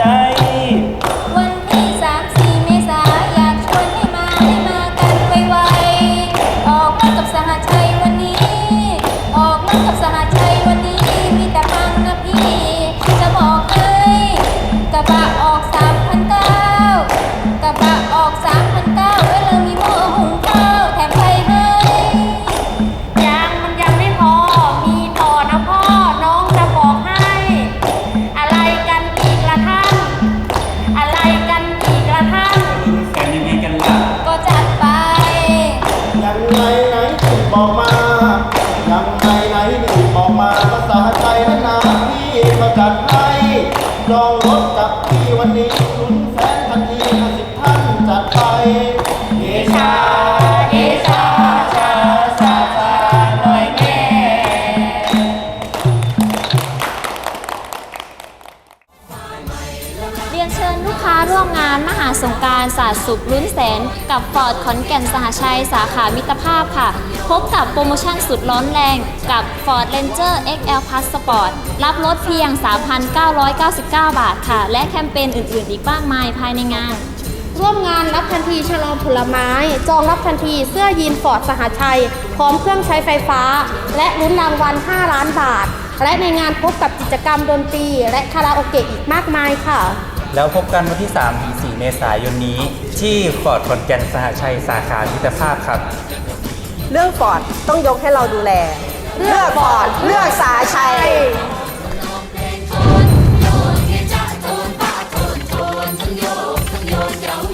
จวั ไงไหนรีบบอกมายังไงไหนรีบบอกมาภาษาใจนั้นนะพี่ก็จัดให้จองรถกับพี่วันนี้ลุ้นแสนทัน ค้าร่วมงานมหาสงการศาสตร์สุขลุ้นแสน กับฟอร์ดขอนแก่นสหชัย สาขามิตรภาพค่ะ พบกับโปรโมชั่นสุดร้อนแรงกับ Ford Ranger XL Plus Sport รับลดเพียง 3,999 บาทค่ะ และแคมเปญอื่น ๆ อีกมากมายภายในงาน ร่วมงานรับทันทีฉลองผลไม้ จองรับทันทีเสื้อยีนฟอร์ดสหชัย พร้อมเครื่องใช้ไฟฟ้า และลุ้นรางวัล 5 ล้านบาท และในงานพบกับกิจกรรมดนตรีและคาราโอเกะอีกมากมายค่ะ แล้วพบกันวันที่ 3 ถึง 4 เมษายนนี้ ที่ฟอร์ดขอนแก่นสหชัยสาขาพิตรภาพครับ เรื่องฟอร์ดต้องยกให้เราดูแล เลือกฟอร์ดเลือกสาชัยเ